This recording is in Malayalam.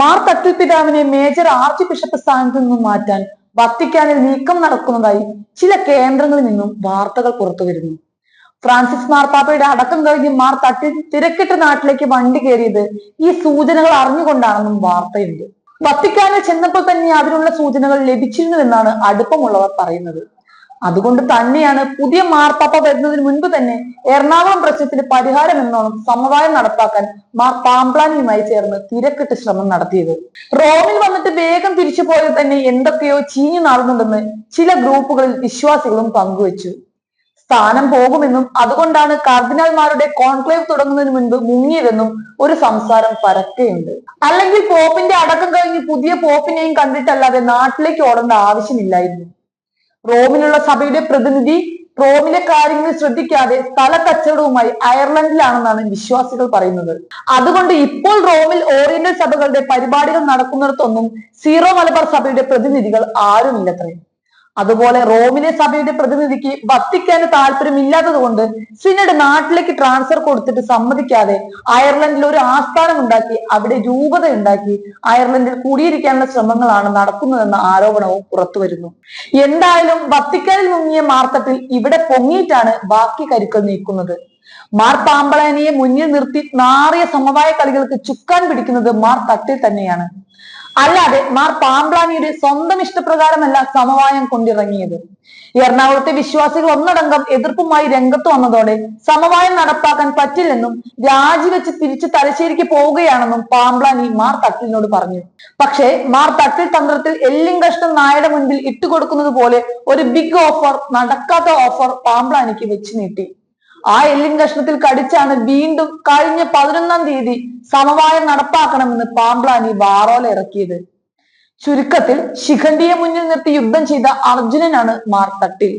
മാർ തട്ടിപ്പിതാവിനെ മേജർ ആർച്ച് ബിഷപ്പ് സ്ഥാനത്ത് നിന്നും മാറ്റാൻ വത്തിക്കാനിൽ നീക്കം നടക്കുന്നതായി ചില കേന്ദ്രങ്ങളിൽ നിന്നും വാർത്തകൾ പുറത്തു വരുന്നു. ഫ്രാൻസിസ് മാർപ്പാപ്പയുടെ അടക്കം കഴിഞ്ഞ് മാർ തട്ടി തിരക്കിട്ട നാട്ടിലേക്ക് വണ്ടി കയറിയത് ഈ സൂചനകൾ അറിഞ്ഞുകൊണ്ടാണെന്നും വാർത്തയുണ്ട്. വത്തിക്കാനിൽ ചെന്നപ്പോൾ തന്നെ അതിനുള്ള സൂചനകൾ ലഭിച്ചിരുന്നുവെന്നാണ് അടുപ്പമുള്ളവർ പറയുന്നത്. അതുകൊണ്ട് തന്നെയാണ് പുതിയ മാർപ്പാപ്പ വരുന്നതിന് മുൻപ് തന്നെ എറണാകുളം പ്രശ്നത്തിന് പരിഹാരം എന്നോണം സമവായം നടപ്പാക്കാൻ മാർ പാമ്പ്ലാനിയുമായി ചേർന്ന് തിരക്കിട്ട് ശ്രമം നടത്തിയത്. റോമിൽ വന്നിട്ട് വേഗം തിരിച്ചു പോയത് തന്നെ എന്തൊക്കെയോ ചീഞ്ഞു നാളുന്നുണ്ടെന്ന് ചില ഗ്രൂപ്പുകളിൽ വിശ്വാസികളും പങ്കുവച്ചു. സ്ഥാനം പോകുമെന്നും അതുകൊണ്ടാണ് കർദിനാൾമാരുടെ കോൺക്ലേവ് തുടങ്ങുന്നതിന് മുൻപ് മുങ്ങിയതെന്നും ഒരു സംസാരം പരക്കെയുണ്ട്. അല്ലെങ്കിൽ പോപ്പിന്റെ അടക്കം കഴിഞ്ഞ് പുതിയ പോപ്പിനെയും കണ്ടിട്ടല്ലാതെ നാട്ടിലേക്ക് ഓടേണ്ട ആവശ്യമില്ലായിരുന്നു. റോമിലുള്ള സഭയുടെ പ്രതിനിധി റോമിലെ കാര്യങ്ങൾ ശ്രദ്ധിക്കാതെ സ്ഥല കച്ചവടവുമായി അയർലൻഡിലാണെന്നാണ് വിശ്വാസികൾ പറയുന്നത്. അതുകൊണ്ട് ഇപ്പോൾ റോമിൽ ഓറിയന്റൽ സഭകളുടെ പരിപാടികൾ നടക്കുന്നിടത്തൊന്നും സീറോ മലബാർ സഭയുടെ പ്രതിനിധികൾ ആരുമില്ലത്രേ. അതുപോലെ റോമിലെ സഭയുടെ പ്രതിനിധിക്ക് വത്തിക്കാന് താല്പര്യമില്ലാത്തത് കൊണ്ട് സിനഡ് നാട്ടിലേക്ക് ട്രാൻസ്ഫർ കൊടുത്തിട്ട് സമ്മതിക്കാതെ അയർലൻഡിൽ ഒരു ആസ്ഥാനം ഉണ്ടാക്കി അവിടെ രൂപത ഉണ്ടാക്കി അയർലൻഡിൽ കുടിയിരിക്കാനുള്ള ശ്രമങ്ങളാണ് നടക്കുന്നതെന്ന ആരോപണവും പുറത്തു വരുന്നു. എന്തായാലും വത്തിക്കാനിൽ മുങ്ങിയ മാർത്തട്ടിൽ ഇവിടെ പൊങ്ങിയിട്ടാണ് ബാക്കി കരുക്കൾ നീക്കുന്നത് മാർ പാമ്പളാനിയെ മുന്നിൽ നിർത്തി നാറിയ സമവായ കളികൾക്ക് ചുക്കാൻ പിടിക്കുന്നത് മാർ തട്ടിൽ തന്നെയാണ്. അല്ലാതെ മാർ പാമ്പ്ലാനിയുടെ സ്വന്തം ഇഷ്ടപ്രകാരമല്ല സമവായം കൊണ്ടിറങ്ങിയത്. എറണാകുളത്തെ വിശ്വാസികൾ ഒന്നടങ്കം എതിർപ്പുമായി രംഗത്ത് വന്നതോടെ സമവായം നടപ്പാക്കാൻ പറ്റില്ലെന്നും രാജിവെച്ച് തിരിച്ച് തലശ്ശേരിക്ക് പോവുകയാണെന്നും പാമ്പ്ലാനി മാർ തട്ടിലിനോട് പറഞ്ഞു. പക്ഷേ മാർ തട്ടിൽ തന്ത്രത്തിൽ എല്ലും കഷ്ണം നായയുടെ മുൻപിൽ ഇട്ടുകൊടുക്കുന്നത് പോലെ ഒരു ബിഗ് ഓഫർ നടക്കാത്ത ഓഫർ പാമ്പ്ലാനിക്ക് വെച്ച് നീട്ടി. ആ എല്ലിൻ കഷ്ണത്തിൽ കടിച്ചാണ് വീണ്ടും കഴിഞ്ഞ പതിനൊന്നാം തീയതി സമവായം നടപ്പാക്കണമെന്ന് പാമ്പ്ലാനി വാറോല ഇറക്കിയത്. ചുരുക്കത്തിൽ ശിഖണ്ഡിയെ മുന്നിൽ നിർത്തി യുദ്ധം ചെയ്ത അർജുനനാണ് മാർ തട്ടിൽ